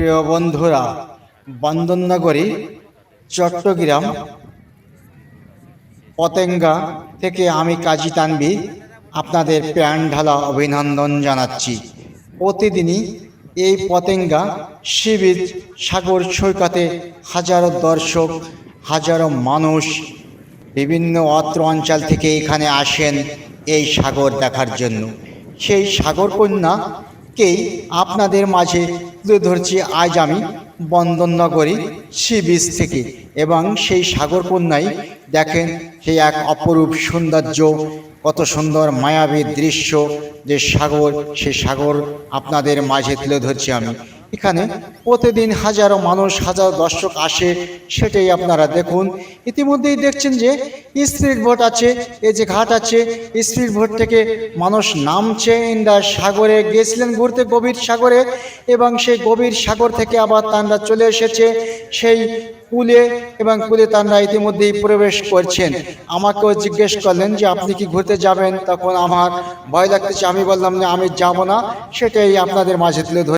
প্রিয় বন্ধুরা, বন্দননগরী, চট্টগ্রাম, পতেঙ্গা থেকে আমি কাজী তানবি আপনাদের প্রাণ ঢালা অভিনন্দন জানাচ্ছি। প্রতিদিনই এই পতেঙ্গা শিবির সাগর সৈকতে হাজারো দর্শক, হাজারো মানুষ বিভিন্ন অত্র অঞ্চল থেকে এখানে আসেন এই সাগর দেখার জন্য। সেই সাগর কন্যাকেই আপনাদের মাঝে তুলে ধরছি আজ আমি বন্দননগরী সি বিচ থেকে এবং সেই সাগর কন্যাই দেখেন সেই এক অপরূপ সৌন্দর্য, কত সুন্দর মায়াবী দৃশ্য যে সাগর সে সাগর আপনাদের মাঝে তুলে ধরছি আমি। এখানে প্রতিদিন হাজারো মানুষ, হাজারো দর্শক আসে, সেটাই আপনারা দেখুন। ইতিমধ্যেই দেখছেন যে স্পিড বোট আছে, এই যে ঘাট আছে, স্পিড বোট থেকে মানুষ নামছে ইন্দা সাগরে। গেছিলেন ঘুরতে গভীর সাগরে এবং সেই গভীর সাগর থেকে আবার তারা চলে এসেছে। সেই পুলে এবং পুলে তারা ইতিমধ্যেই প্রবেশ করছেন। আমাকেও জিজ্ঞেস করলেন যে, আপনি কি ঘুরতে যাবেন? তখন আমার ভয় লাগতেছে। আমি বললাম যে আমি যাব না। সেটাই আপনাদের মাঝে তুলে